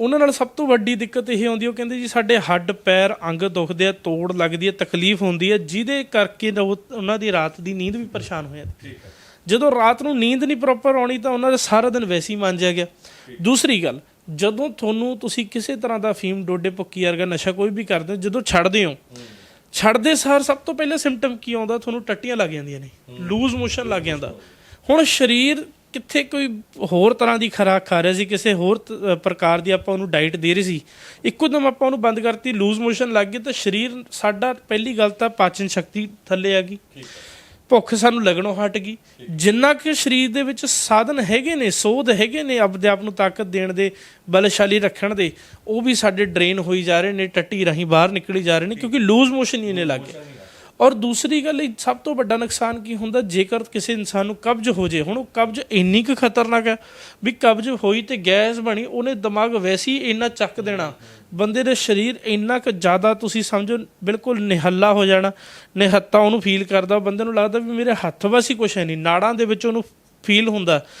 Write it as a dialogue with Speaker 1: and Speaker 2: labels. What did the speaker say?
Speaker 1: ਉਹਨਾਂ ਨਾਲ ਸਭ ਤੋਂ ਵੱਡੀ ਦਿੱਕਤ ਇਹ ਆਉਂਦੀ ਉਹ ਕਹਿੰਦੇ ਜੀ ਸਾਡੇ ਹੱਡ ਪੈਰ ਅੰਗ ਦੁਖਦੇ ਆ ਤੋੜ ਲੱਗਦੀ ਹੈ ਤਕਲੀਫ ਹੁੰਦੀ ਹੈ ਜਿਹਦੇ ਕਰਕੇ ਉਹਨਾਂ ਦੀ ਰਾਤ ਦੀ ਨੀਂਦ ਵੀ ਪਰੇਸ਼ਾਨ ਹੋ ਜਾਂਦੀ ਜਦੋਂ ਰਾਤ ਨੂੰ ਨੀਂਦ ਨਹੀਂ ਪ੍ਰੋਪਰ ਆਉਣੀ ਤਾਂ ਉਹਨਾਂ ਦਾ ਸਾਰਾ ਦਿਨ ਵੈਸੇ ਹੀ ਮੰਜਿਆ ਗਿਆ। ਦੂਸਰੀ ਗੱਲ ਜਦੋਂ ਤੁਹਾਨੂੰ ਤੁਸੀਂ ਕਿਸੇ ਤਰ੍ਹਾਂ ਦਾ ਫੀਮ ਡੋਡੇ ਭੁੱਕੀ ਵਰਗਾ ਨਸ਼ਾ ਕੋਈ ਵੀ ਕਰਦੇ ਹੋ ਜਦੋਂ ਛੱਡਦੇ ਹੋ ਛੱਡਦੇ ਸਾਰ ਸਭ ਤੋਂ ਪਹਿਲੇ ਸਿੰਪਟਮ ਕੀ ਆਉਂਦਾ? ਤੁਹਾਨੂੰ ਟੱਟੀਆਂ ਲੱਗ ਜਾਂਦੀਆਂ ਨੇ ਲੂਜ਼ ਮੋਸ਼ਨ ਲੱਗ ਜਾਂਦਾ। ਹੁਣ ਸਰੀਰ ਕਿੱਥੇ ਕੋਈ ਹੋਰ ਤਰ੍ਹਾਂ ਦੀ ਖੁਰਾਕ ਖਾ ਰਿਹਾ ਸੀ ਕਿਸੇ ਹੋਰ ਪ੍ਰਕਾਰ ਦੀ ਆਪਾਂ ਉਹਨੂੰ ਡਾਈਟ ਦੇ ਰਹੇ ਸੀ। ਇੱਕੋ ਦਮ ਆਪਾਂ ਉਹਨੂੰ ਬੰਦ ਕਰਤੀ ਲੂਜ਼ ਮੋਸ਼ਨ ਲੱਗ ਗਏ ਤਾਂ ਸਰੀਰ ਸਾਡਾ ਪਹਿਲੀ ਗੱਲ ਤਾਂ ਪਾਚਨ ਸ਼ਕਤੀ ਥੱਲੇ ਆ ਗਈ। ਭੁੱਖ ਸਾਨੂੰ ਲੱਗਣੋਂ ਹਟ ਗਈ। ਜਿੰਨਾ ਕਿ ਸਰੀਰ ਦੇ ਵਿੱਚ ਸਾਧਨ ਹੈਗੇ ਨੇ ਸੋਧ ਹੈਗੇ ਨੇ ਆਪਦੇ ਆਪ ਨੂੰ ਤਾਕਤ ਦੇਣ ਦੇ ਬਲਸ਼ਾਲੀ ਰੱਖਣ ਦੇ ਉਹ ਵੀ ਸਾਡੇ ਡਰੇਨ ਹੋਈ ਜਾ ਰਹੇ ਨੇ ਟੱਟੀ ਰਾਹੀਂ ਬਾਹਰ ਨਿਕਲੀ ਜਾ ਰਹੇ ਨੇ ਕਿਉਂਕਿ ਲੂਜ਼ ਮੋਸ਼ਨ ਹੀ ਇਹਨੇ ਲੱਗ ਗਏ ਔਰ ਦੂਸਰੀ ਗੱਲ, ਇਹ ਸਭ ਤੋਂ ਵੱਡਾ ਨੁਕਸਾਨ ਕੀ ਹੁੰਦਾ, ਜੇਕਰ ਕਿਸੇ ਇਨਸਾਨ ਨੂੰ ਕਬਜ਼ ਹੋ ਜੇ, ਹੁਣ ਉਹ ਕਬਜ਼ ਇੰਨੀ ਕੁ ਖਤਰਨਾਕ ਹੈ ਵੀ ਕਬਜ਼ ਹੋਈ ਤੇ ਗੈਸ ਬਣੀ, ਉਹਨੇ ਦਿਮਾਗ ਵੈਸੇ ਹੀ ਇੰਨਾ ਚੱਕ ਦੇਣਾ, ਬੰਦੇ ਦੇ ਸਰੀਰ ਇੰਨਾ ਕੁ ਜ਼ਿਆਦਾ ਤੁਸੀਂ ਸਮਝੋ, ਬਿਲਕੁਲ ਨਿਹੱਲਾ ਹੋ ਜਾਣਾ, ਨਿਹੱਤਾ ਉਹਨੂੰ ਫੀਲ ਕਰਦਾ, ਬੰਦੇ ਨੂੰ ਲੱਗਦਾ ਵੀ ਮੇਰੇ ਹੱਥ ਵਸ ਹੀ ਕੁਛ ਹੈ ਨਹੀਂ, ਨਾੜਾਂ ਦੇ ਵਿੱਚ ਉਹਨੂੰ ਫੀਲ ਹੁੰਦਾ